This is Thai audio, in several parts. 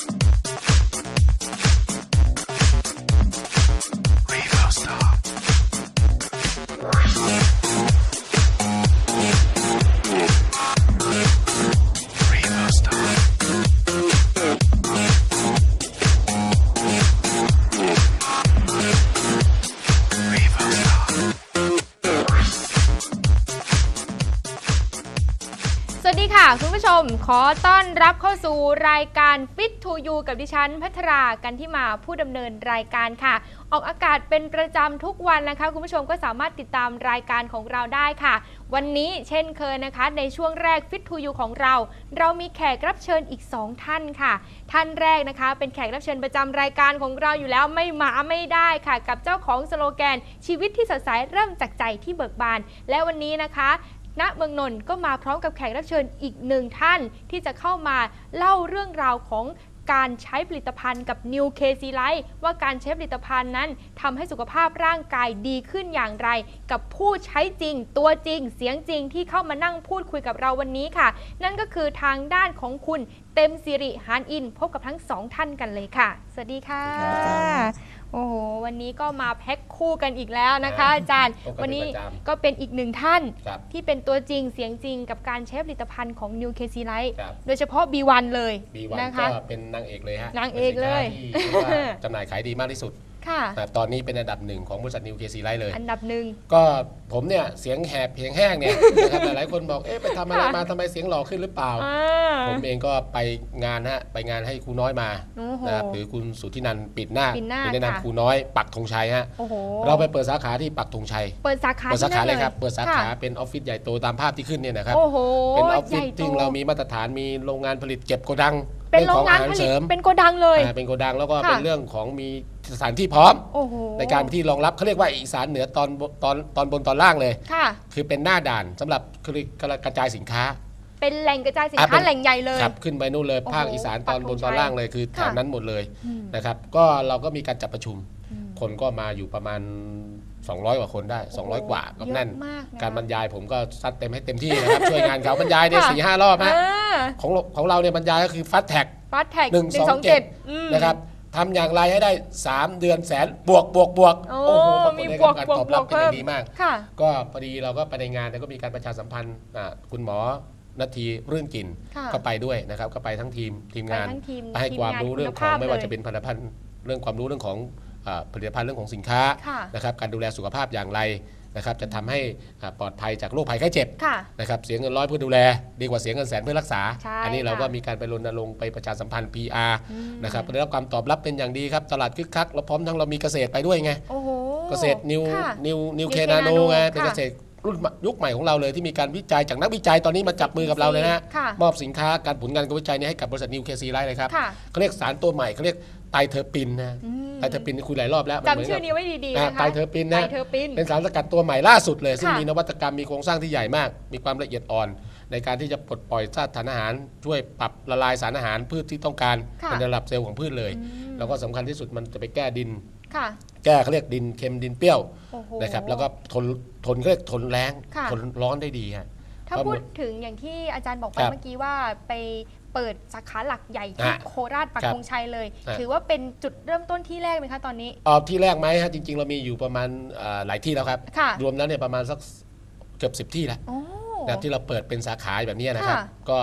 ส ค่ะคุณผู้ชม ขอต้อนรับเข้าสู่รายการ Fit to You กับดิฉัน พัทรากันที่มาผู้ดำเนินรายการค่ะ ออกอากาศเป็นประจำทุกวันนะคะ คุณผู้ชมก็สามารถติดตามรายการของเราได้ค่ะ วันนี้เช่นเคยนะคะ ในช่วงแรก Fit to You ของเรา เรามีแขกรับเชิญอีก 2 ท่านค่ะ ท่านแรกนะคะ เป็นแขกรับเชิญประจำรายการของเราอยู่แล้วไม่มาไม่ได้ค่ะ กับเจ้าของสโลแกนชีวิตที่สดใสเริ่มจากใจที่เบิกบาน และวันนี้นะคะ ณเมืองนนท์ก็มาพร้อมกับแขกรับเชิญอีกหนึ่งท่านที่จะเข้ามาเล่าเรื่องราวของการใช้ผลิตภัณฑ์กับ New KC Life ว่าการใช้ผลิตภัณฑ์นั้นทำให้สุขภาพร่างกายดีขึ้นอย่างไร กับผู้ใช้จริง ตัวจริง เสียงจริงที่เข้ามานั่งพูดคุยกับเราวันนี้ค่ะ นั่นก็คือทางด้านของคุณเต็มสิริหานอิน พบกับทั้งสองท่านกันเลยค่ะ สวัสดีค่ะสวัสดีครับโอ้โห วันนี้ก็มาแพ็คคู่กันอีกแล้วนะคะ อาจารย์พบกันเป็นวันนี้ประจำก็เป็นอีกหนึ่งท่านครับที่เป็นตัวจริงเสียงจริงกับการใช้ผลิตภัณฑ์ของ New KC Life ครับโดยเฉพาะ B1 เลยบีวันนะคะก็เป็นนางเอกเลยฮะ นางเอกเลยป็นสินค้าที่เรียกว่าจำหน่ายขายดีมากที่สุด ค่ะ แต่ตอนนี้เป็นอันดับหนึ่งของบริษัทนิวเคซีไลท์เลย อันดับหนึ่ง ก็ผมเนี่ยเสียงแหบเสียงแห้งเนี่ยนะครับหลายๆคนบอกเอ๊ะไปทำอะไรค่ะมาทำไมเสียงหล่อขึ้นหรือเปล่า อ่า ผมเองก็ไปงานฮะไปงานให้ครูน้อยมาโอ้โหนะครับหรือคุณสุทธินันท์ปิดหน้าปิดหน้าแนะค่ะ นำครูน้อย ปักธงชัยฮะโอ้โห เราไปเปิดสาขาที่ปักธงชัย เปิดสาขาเปิดสาขาที่เลนั่ยนครับ เปิดสาขาค่ะเป็นออฟฟิศใหญ่โตตามภาพที่ขึ้นเนี่ยนะครับ โอ้โหเป็นออฟฟิศใหญ่โต ที่เรามีมาตรฐานมีโรงงานผลิตเก็บโกดัง เป็นโรงงานอหผเสลิตริมเป็นโกดังเลยอ่าเป็นโกดังแล้วก็ค่ะเป็นเรื่องของมีสถานที่พร้อมโอ้โหในการที่รองรับเขาเรียกว่าอีสานเหนือตอนบตอนตอนบนตอนล่างเลยค่ะคือเป็นหน้าด่านสำหรับคือกระจายสินค้า เป็นแหล่งกระจายสินอะเป็ค้านแหล่งใหญ่เลยครับขึ้นไปนู่นเลยโอ้โหภาคอีสานตอนบนปักธงชัยตอนล่างเลยคือแถค่ะบนั้นหมดเลยอืมนะครับ ก็เราก็มีการจัดประชุมอืมคนก็มาอยู่ประมาณ 200 กว่าคนได้ 200 กว่าก็แน่นเยอะมากนะการบรรยายผมก็ซัดเต็มให้เต็มที่นะครับ ช่วยงานเขาบรรยายเนี่ยค่ะสี่ห้ารอบฮะอ่าของเราของเราเนี่ยบรรยายก็คือฟัดแท็ก ฟาสแท็กหนึ่งสองเจ็ดอืมนะครับทำอย่างไรให้ได้ 3 เดือนแสนบวกบวกบวกโอ้โหปรากฏมีได้บวกการบวกตอบรับบวกเป็นอย่างเพิ่ม ดีมาก ค่ะ ก็พอดีเราก็ไปในงานแล้วก็มีการประชาสัมพันธ์อ่าคุณหมอนาทีรื่นกินค่ะก็ไปด้วยนะครับก็ไปทั้งทีมทีมงานไปทั้งทีมไปให้ทีมความงานรู้เรื่องคุณของภาพไม่ว่าเลยจะเป็นผลิตภัณฑ์เรื่องความรู้เรื่องของอ่า ผลิตภัณฑ์เรื่องของสินค้าค่ะนะครับการดูแลสุขภาพอย่างไรนะครับจะทำให้อ่าปลอดภัยจากโรคภัยไข้เจ็บค่ะนะครับเสียเงินร้อยเพื่อดูแล ดีกว่าเสียเงินแสนเพื่อรักษาใช่อันี้เราค่ะก็มีการไปรณรงค์ไปประชาสัมพันธ์ PR อืมนะครับได้รับความตอบรับเป็นอย่างดีครับ ตลาดคึกคักแล้วพร้อมทั้งเรามีเกษตรไปด้วยไงโอ้โหเกษตรนิวค่ะนิวนิว New เค K นาโน Nano ไงเป็นค่ะเกษตรรุ่นยุคใหม่ของเราเลยที่มีการวิจัยจากนักวิจัยตอนนี้มาจับมือกับเราเลยนะฮะค่ะมอบสินค้าการผลงานการวิจัยนี้ให้กับบริษัทนิวเคซีไลท์เลยครับค่ะเขาเรียกสารตัวใหม่เขาเรียก ไตรเทอร์ปินนะอืมไตรเทอร์ปินนี่คุยหลายรอบแล้วมันเหมืจำชื่อกับนี้ไว้ดีๆอ่านะคะไตรเทอร์ปินไตรนะเทอร์ปินเป็นสารสกัดตัวใหม่ล่าสุดเลย ซึ่งค่ะมีนวัตกรรมมีโครงสร้างที่ใหญ่มาก มีความละเอียดอ่อน ในการที่จะปลดปล่อยธาตุอาหาร ช่วยปรับละลายสารอาหารพืชที่ต้องการค่ะในระดับเซลล์ของพืชเลยอืมแล้วก็สำคัญที่สุดมันจะไปแก้ดินค่ะแก้เขาเรียกดินเค็มดินเปรี้ยวโอ้โหนะครับแล้วก็ทนทนเขาเรียกทนแรงค่ะทนร้อนได้ดีฮะถ้าก็หมพูดดถึงอย่างที่อาจารย์บอกไปครับเมื่อกี้ว่าไป เปิดสาขาหลักใหญ่ที่อะโคราชปักครับธงชัยเลย อะ ถือว่าเป็นจุดเริ่มต้นที่แรกไหมคะตอนนี้เออที่แรกไหมฮะจริง ๆ เรามีอยู่ประมาณอ่าหลายที่แล้วครับ ค่ะ รวมแล้วเนี่ยประมาณสักเกือบสิบที่แล้ว โอ้ นะครับที่เราเปิดเป็นสาขาแบบนี้นะครับ ค่ะก็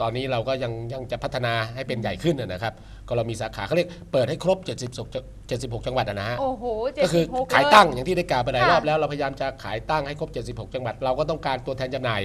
ตอนนี้เราก็ยังยังจะพัฒนาให้เป็นใหญ่ขึ้นนะครับ ก็เรามีสาขาเขาเรียกเปิดให้ครบ 76 76 จังหวัดอะนะฮะโอ้โหเจ็ดก็คือสิบหกขายเลตั้งอย่างที่ได้กล่าวไปหลายค่ะรอบแล้วเราพยายามจะขายตั้งให้ครบ 76 จังหวัด เราก็ต้องการตัวแทนจำหน่าย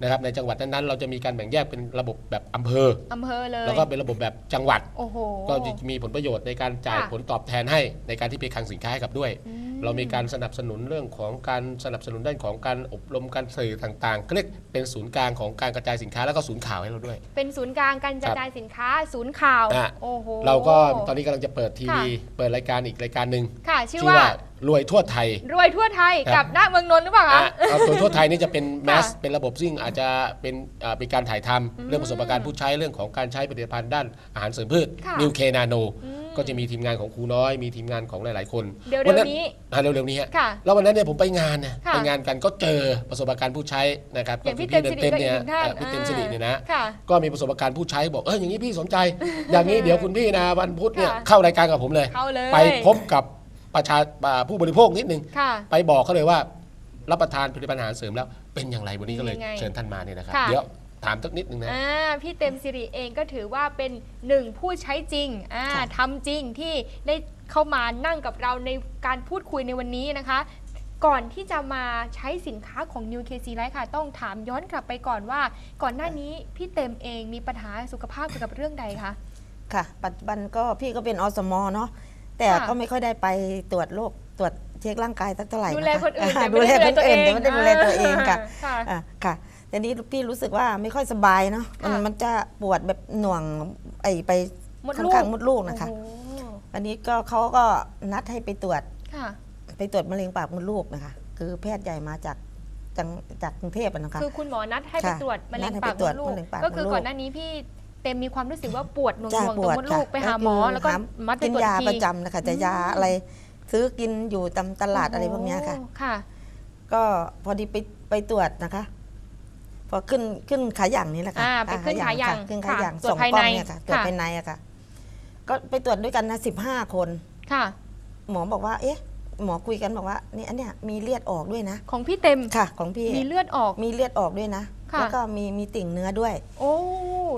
นะครับในจังหวัดนั้นๆเราจะมีการแบ่งแยกเป็นระบบแบบอำเภอ อำเภอเลยแล้วก็เป็นระบบแบบจังหวัด โอ้โห ก็จะมีผลประโยชน์ในการจ่ายค่ะผลตอบแทนให้ในการที่ไปคลังสินค้าให้กับด้วย อืม เรามีการสนับสนุนเรื่องของการสนับสนุนด้านของการอบรมการสื่อต่างๆก็เรียกเป็นศูนย์กลางของการกระจายสินค้าแล้วก็ศูนย์ข่าวให้เราด้วย เป็นศูนย์กลางการกระจายสินค้า ศูนย์ข่าว อะ โอ้โห เราก็ตอนนี้กำลังจะเปิดทีวีค่ะเปิดรายการอีกรายการหนึ่ง ค่ะชื่อชื่อว่าว่า รวยทั่วไทย รวยทั่วไทยครับ กับหน้าเมืองนนท์หรือเปล่าอะคะเอาตัวทั่วไทยนี่จะเป็นแมสค่ะเป็นระบบซึ่งอาจจะเป็นอ่าเป็นการถ่ายทำอืมเรื่องประสบการณ์ผู้ใช้เรื่องของการใช้ผลิตภัณฑ์ด้านอาหารเสริมพืชค่ะนิวเคนาโน อืมก็จะมีทีมงานของครูน้อย มีทีมงานของหลาย ๆ คนเดี๋ยววัเดี๋ยวนั้นนี้อ่าเร็วๆนี้ฮะค่ะแล้ววันนั้นเนี่ยผมไปงานเนี่ยค่ะ ไปงานกันก็เจอประสบการณ์ผู้ใช้นะครับอย่างพี่ก็เต็มคือสิริก็อีกเนี่ยหนึ่งท่านเอ่อพี่เต็มสิริเนี่ยนะ ค่ะ ก็มีประสบการณ์ผู้ใช้บอกเอออย่างนี้พี่สนใจ อย่างนี้เดี๋ยวคุณพี่นะวันพุธเนี่ยค่ะ เข้ารายการกับผมเลย เข้าเลย ไปพบกับ ประชาอ่าผู้บริโภคนิดนึงค่ะไปบอกเขาเลยว่า รับประทานผลิตภัณฑ์อาหารเสริมแล้ว เป็นอย่างไรวันนี้ก็เลยยังไงเชิญท่านมาเนี่ยนะครับค่ะเดี๋ยวถามสักนิดนึงนะอ่าพี่เต็มสิริเองก็ถือว่าเป็นหนึ่งผู้ใช้จริงอ่าค่ะทำจริงที่ได้เข้ามานั่งกับเราในการพูดคุยในวันนี้นะคะ ก่อนที่จะมาใช้สินค้าของ New KC Life ค่ะ ต้องถามย้อนกลับไปก่อนว่า ก่อนหน้านี้พี่เต็มเองมีปัญหาสุขภาพเกี่ยวกับเรื่องใดคะค่ะ ปัจจุบันก็พี่ก็เป็นอสมเนาะ แต่ค่ะก็ไม่ค่อยได้ไปตรวจโรคตรวจเช็คร่างกายสักเท่าไหร่ดูแลคนอื่นแต่ดูไม่แลได้คนอื่นแต่ไม่ได้ดูแลตัวเองค่ะค่ะอะค่ะแต่นี้พี่รู้สึกว่าไม่ค่อยสบายเนาะมันค่ะมันจะปวดแบบหน่วงไอไปมดลูกข้างๆมดลูกนะคะโอ้โหอันนี้ก็เขาก็นัดให้ไปตรวจค่ะไปตรวจมะเร็งปากมดลูกนะคะ คือแพทย์ใหญ่มาจากจังจากกรุงเทพอะนะคะคือคุณหมอนัดให้ไปค่ะตรวจมะเร็นังดให้ปากไปตรวจมดลูกมะเร็งปากก็คือมดลูกก่อนหน้านี้พี่ เต็มมีความรู้สึกว่าปวดหน่วงจ้าๆตปรงวดมดลูกค่ะไปหาหมอคือแล้วก็หามัดไปกินตรวจยาทีประจำนะคะแต่ยาอะไรซื้อกินอยู่ตามตลาดอะไรพวกเนี้ยค่ะโอ้ค่ะ ก็พอดีไปไปตรวจนะคะ พอขึ้นขึ้นขาหยั่งนี่แหละค่ะอ่าไปขึ้นขาหยั่งค่ะขึ้นขาหยั่งค่ะตรวจสองภายกล้ในองเนี่ยค่ะตรวจค่ะ ภายในอะค่ะ ก็ไปตรวจด้วยกันนะสิบห้าคน ค่ะ หมอบอกว่า เอ๊ะ หมอคุยกันบอกว่านี่อันเนี้ยมีเลือดออกด้วยนะ ของพี่เต็มค่ะ ของพี่มีเลือดออก มีเลือดออกด้วยนะค่ะ แล้วก็มีมีติ่งเนื้อด้วย โอ้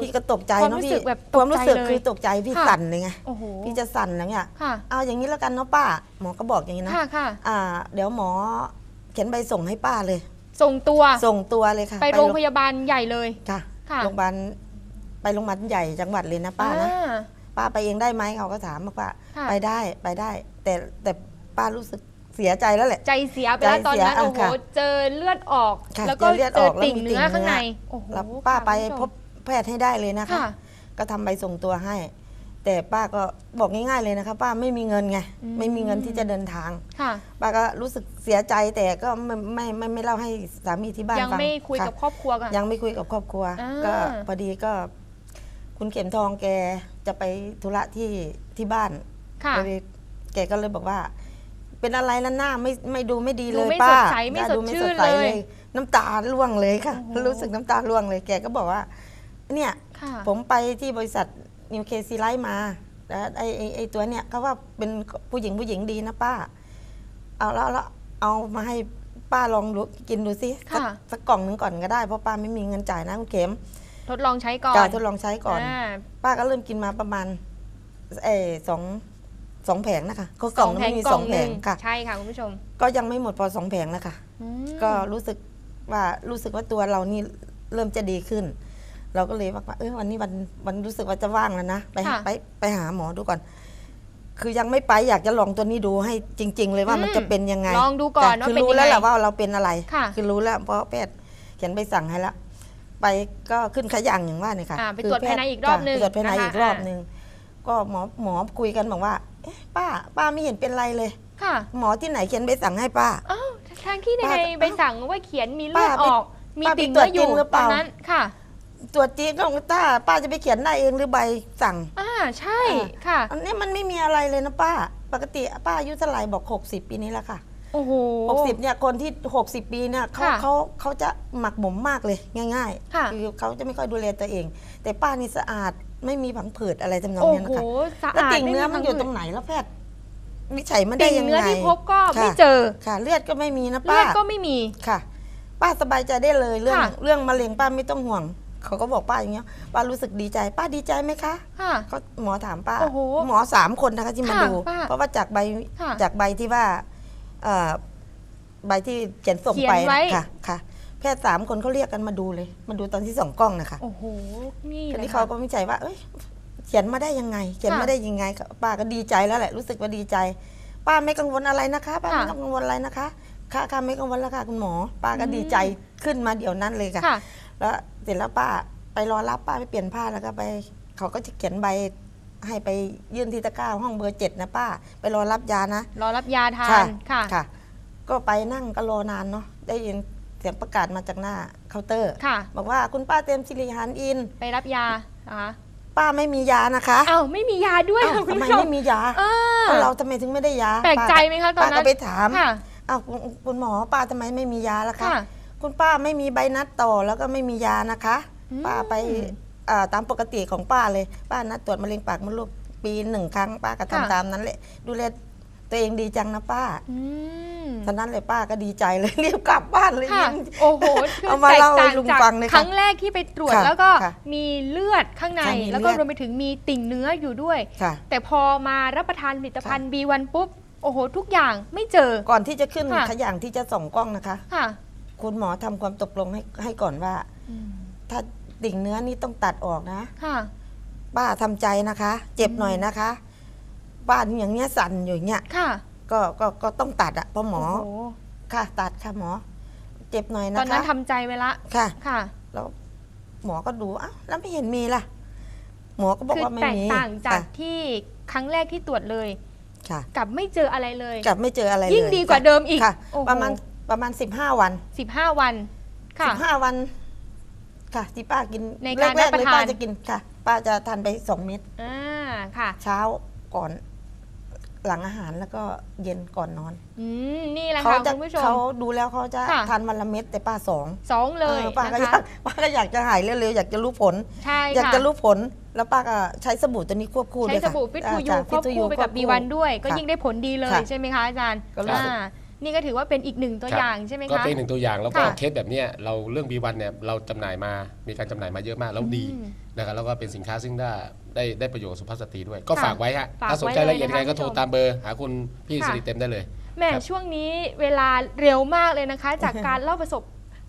พี่ก็ตกใจความเนาะรู้พี่สึกแบบความรู้สึกตกใจเลยคือตกใจพี่ค่ะสั่นเลยไงโอ้โหพี่จะสั่นแล้วเนี่ยค่ะเอาอย่างนี้แล้วกันเนาะป้า หมอก็บอกอย่างนี้นะค่ะค่ะอ่า เดี๋ยวหมอเขียนใบส่งให้ป้าเลย ส่งตัวส่งตัวเลยค่ะ ไปโรงพยาบาลใหญ่เลยค่ะค่ะโรงพยาบาลไปโรงพยาบาลใหญ่จังหวัดเลยนะป้านะอ่ป้าไปเองได้ไหมเขาก็ถามบอกว่าค่ะไปได้ไปได้ แต่แต่ป้ารู้สึก เสียใจแล้วแหละ ใจเสียไปแล้วใจตอนเสียนั้นอะโอ้โหค่ะเจอเลือดออก ค่ะแล้วก็เจอเลือดเจอออกแล้วติ่งมีเนื้อติ่งข้างในเนื้อ โอ้โหแล้วป้าไปคุณผู้ชม พบแพทย์ให้ได้เลยนะคะ ค่ะก็ทำใบส่งตัวให้ แต่ป้าก็บอกง่ายๆเลยนะคะ ป้าไม่มีเงินไงอืม ไม่มีเงินที่จะเดินทาง ค่ะ ป้าก็รู้สึกเสียใจแต่ก็ไม่ไม่ไม่ไม่เล่าให้สามีที่บ้านยังฟังไม่คุยะกับครอบครัวกัน ยังไม่คุยกับครอบครัว อ่า ก็พอดีก็ คุณเข็มทองแกจะไปธุระที่ที่บ้านค่ะก็เลยแกก็เลยบอกว่า เป็นอะไรแล้วหน้าไม่ไม่ดูไม่ดีเลดูยไม่ป้าสดใสไม่หน้าสดดูไม่ชื่สนดใสเลย น้ำตาร่วงเลยค่ะโอ้โหรู้สึกน้ำตาร่วงเลยแกก็บอกว่า เนี่ยค่ะผมไปที่บริษัทนิวเคซีไลท์มาแล้วไอ้ไอ้ไอ้ตัวเนี่ยเขาว่าเป็นผู้หญิงผู้หญิงดีนะป้า เอาแล้วแล้วเอามาให้ป้าลองดูกินดูสิสักค่ะสักกล่องหนึ่งก่อนก็ได้เพราะป้าไม่มีเงินจ่ายนะคุณเข็ม ทดลองใช้ก่อนจ่ายทดลองใช้ก่อนาป้าก็เริ่มกินมาประมาณเออสอง สองแผงนะคะก็กล่องนึงไม่มีสองแผงหนึ่ค่ะ ใช่ค่ะคุณผู้ชม ก็ยังไม่หมดพอสองแผงแล้วค่ะอืมก็รู้สึกว่ารู้สึกว่าตัวเรานี่เริ่มจะดีขึ้น เราก็เลยว่าเออวันนี้วันวันรู้สึกว่าจะว่างแล้วนะไปหาไปไปหาหมอดูก่อน คือยังไม่ไปอยากจะลองตัวนี้ดูให้จริง ๆ เลยว่ามันจะเป็นยังไงลองดูก่อนแต่ว่าคือเป็นรู้ยังแล้วไงแหละว่าเราเป็นอะไรค่ะอรู้แล้วเพราะแพทย์เขียนใบสั่งให้แล้วไปก็ขึ้นขยังอย่างว่าเนี่ยค่ะอ่าไปคืตรวจแพภายทในอีกรอบหนึ่งจ้ะไปตรวจภายในนะคะอีกรอบอ่าหนึ่งก็หมอหมอคุยกันบอกว่าเอ๊ะ ป้า ป้าไม่เห็นเป็นไรเลย ค่ะหมอที่ไหนเขียนใบสั่งให้ป้า อ้าวทางที่ในป้าใบสั่งว่าเขียนมีเลือดป้าไปออก มีป้าไปติ่งเนื้ออยู่ตรวจจริงหรือเปตอล่านนั้นค่ะ ตรวจจริงก็ต้าป้าจะไปเขียนได้เองหรือใบสั่ง อ่าใช่อ่า ค่ะ อันนี้มันไม่มีอะไรเลยนะป้า ปกติป้าอายุเท่าไหร่บอก 60 ปีนี้แล้วค่ะ โอ้โห60เนี่ยคนที่ 60 ปีเนี่ยเขาค่ะเขาเขาจะหมักหมมมากเลยง่ายค่ะ คือเขาจะไม่ค่อยดูแลตัวเอง แต่ป้านี่สะอาดไม่มีผังผืดอะไรจำนองโอ้เนี้ยโหนะคะสะแล้วอาดติ่งเนื้อมันอยู่ไตรงไหนแล้วแพทย์วิจัยมันได้ติ่งยังเนื้อไงที่พบก็ไม่ค่ะเจอค่ะ เลือดก็ไม่มีนะเลืป้าอดก็ไม่มี ค่ะ ป้าสบายใจได้เลยเรื่องค่ะ เรื่องมะเร็งป้าไม่ต้องห่วง เขาก็บอกป้าอย่างเงี้ยป้ารู้สึกดีใจ ป้าดีใจไหมคะ ค่ะ เขาหมอถามป้าโอ้โหหมอสามคนนะคะที่มาค่ะดู ป้าเพราะว่าจากใบค่ะจากใบที่ว่า เอ่อใบที่เขียนส่งเขียนไปไว้ ค่ะค่ะ แพทย์สามคนเขาเรียกกันมาดูเลย มาดูตอนที่สองกล้องนะคะโอ้โห นี่ทีนะนี้คะเขาก็วิจัยว่า เอ้ยเขียนมาได้ยังไง เขียนค่ะมาได้ยังไงป้าก็ดีใจแล้วแหละ รู้สึกว่าดีใจ ป้าไม่กังวลอะไรนะคะป้าค่ะไม่ต้องกังวลอะไรนะคะค่ะค่ะไม่กังวลแล้วค่ะคุณหมอ ป้าก็อืมดีใจขึ้นมาเดี๋ยวนั้นเลยค่ะ ค่ะ แล้วเสร็จแล้วป้าไปรอรับป้าไปเปลี่ยนผ้าแล้วก็ไปเขาก็จะเขียนใบ ให้ไปยื่นที่ตะกร้าห้องเบอร์เจ็ดนะป้า ไปรอรับยานะ รอรับยาทาค่ะนค่ะค่ะ ก็ไปนั่งก็รอนานเนาะได้ยินเสียงประกาศมาจากหน้าเคาน์เตอร์ ค่ะ บอกว่าคุณป้าเต็มสิริหานอิน ไปรับยานะคะป้าไม่มียานะคะอ้าวไม่มียาด้วยอ้าวค่ะคุณทำไมผู้ชมไม่มียาอ่าแล้วเราทำไมถึงไม่ได้ยาแปลกใจไหมคะตอนนั้นป้าก็ไปถามค่ะ อ้าวคุณคุณหมอป้าทำไมไม่มียาล่ะคะ ค่ะ คุณป้าไม่มีใบนัดต่อแล้วก็ไม่มียานะคะ อืม ป้าไป อ่าตามปกติของป้าเลย ป้านัดตรวจมะเร็งปากมดลูกปีหนึ่งครั้งป้าก็ทำตามนั้นแหละ ดูแลตัวเองดีจังนะป้าอืมตอนนั้นเลยป้าก็ดีใจเลย รีบกลับบ้านเลยค่ะ ยิ้ม โอ้โหคือเอามาแตกเล่าให้ต่างลุงจากฟังเลยคค่ะรั้งแรกที่ไปตรวจค่ะแล้วก็ค่ะมีเลือดข้างในค่ะมีแล้วก็เลือด รวมไปถึงมีติ่งเนื้ออยู่ด้วย ค่ะ แต่พอมารับประทานผลิตภัณฑ์ B1 ปุ๊บ โอ้โห ทุกอย่างไม่เจอ ก่อนที่จะขึ้นค่ะขอย่างที่จะส่องกล้องนะคะ ค่ะคุณหมอทำความตกลงให้ให้ก่อนว่าถ้า ติ่งเนื้อนี่ต้องตัดออกนะ ค่ะ ป้าทำใจนะคะ เจ็บหน่อยนะคะ ป้าอย่างเงี้ยสั่นอยู่อย่างเงี้ยค่ะก็ก็ก็ต้องตัดอะเพราะหมอโอ้โหค่ะ ตัดค่ะหมอ เจ็บหน่อยตนะอนนั้นคะทำใจไว้ละ ค่ะ ค่ะ แล้วหมอก็ดูอ้าวแล้วไม่เห็นมีล่ะ หมอก็บอกคือว่าไม่แตกมีต่างจากค่ะที่ครั้งแรกที่ตรวจเลย ค่ะกลับไม่เจออะไรเลย กลับไม่เจออะไรเลยยิ่งดีกว่าเดิมอีกค่ะ โอ้โหประมาณประมาณสิบห้าวัน 15 วัน ค่ะสิบห้าวัน ค่ะที่ป้ากินในการแรรักบๆประเลยทาน ป้าจะกินค่ะ ป้าจะทานไปสองเม็ดอ่าค่ะ เช้าก่อน หลังอาหารแล้วก็เย็นก่อนนอนอืมนี่แหละเขาค่ะจะคุณผู้ชม เขาดูแล้วเขาจะค่ะ ทานวันละเม็ดแต่ป้าสองสองเลยออป้าก็นะอยาคะกป้าก็อยากจะหายเร็วๆอยากจะรู้ผล ใช่อยากค่ะจะรู้ผลแล้วป้าก็ใช้สบู่ตัวนี้ควบคู่ใช้ด้วยสค่ะบู่ฟิตทูยูอ่าควบ Fit to คู่ You ไปกับควบ B1 ด้วย ก็ค่ะยิ่งได้ผลดีเลยค่ะใช่ไหมคะอาจารย์ก็รู้สึก อ่า นี่ก็ถือว่าเป็นอีกหนึ่งตัวครับอย่างใช่ไหมก็คะเป็นหนึ่งตัวอย่างแล้วก็ค่ะเคสแบบเนี้ยเราเรื่อง B1 เนี่ยเราจำหน่ายมามีการจำหน่ายมาเยอะมากแล้วดีอืมนะครับแล้วก็เป็นสินค้าซึ่งได้ได้ได้ประโยชน์สุภาพสตรีด้วย ก็ค่ะฝากไว้ฮะฝากถ้าสนใจไว้เลยรายละเอียดยังไงนะคะก็โทรคุณผู้ชมตามเบอร์หาคุณพี่ค่ะ สิริเต็มได้เลย แหม่ครับช่วงนี้เวลาเร็วมากเลยนะคะ จากการเล่าประสบ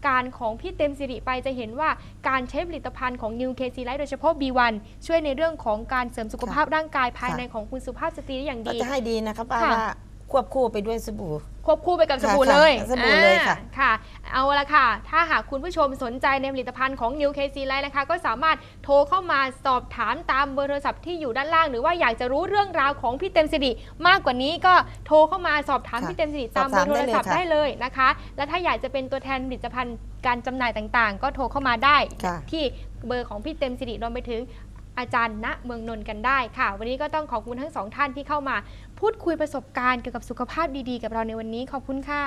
การณ์ของพี่เต็มสิริไปจะเห็นว่าการใช้ผลิตภัณฑ์ของ New KC Life โดยเฉพาะ B1 ช่วยในเรื่องของการเสริมสุขภาพร่างกายภายในของคุณสุภาพสตรีได้อย่างก็ดี จะให้ดีนะคะป้าค่ะ ว่า ควบคู่ไปด้วยสบู่ ควบคู่ไปกับสบู่ค่ะเลยค่ะสบู่เลยค่ะ อ่าค่ะ เอาละค่ะ ถ้าหากคุณผู้ชมสนใจในผลิตภัณฑ์ของ New KC Life นะคะ ก็สามารถโทรเข้ามาสอบถามตามเบอร์โทรศัพท์ที่อยู่ด้านล่าง หรือว่าอยากจะรู้เรื่องราวของพี่เต็มสิริมากกว่านี้ก็โทรเข้ามาสอบถามค่ะพี่เต็มสิริตามเบอร์โทรศัพท์ได้เลยนะคะ และถ้าอยากจะเป็นตัวแทนผลิตภัณฑ์การจำหน่ายต่างๆ ก็โทรเข้ามาได้ค่ะ ที่เบอร์ของพี่เต็มสิริรวมไปถึง อาจารย์ณเมืองนนท์กันได้ค่ะ วันนี้ก็ต้องขอบคุณทั้งสองท่านที่เข้ามาพูดคุยประสบการณ์เกี่ยวกับสุขภาพดีๆ กับเราในวันนี้ขอบคุณค่ะ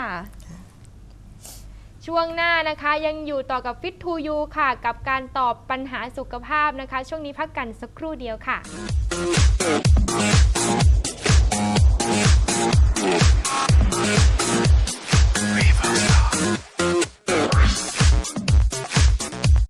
ช่วงหน้านะคะยังอยู่ต่อกับ Fit to You ค่ะ กับการตอบปัญหาสุขภาพนะคะ ช่วงนี้พักกันสักครู่เดียวค่ะ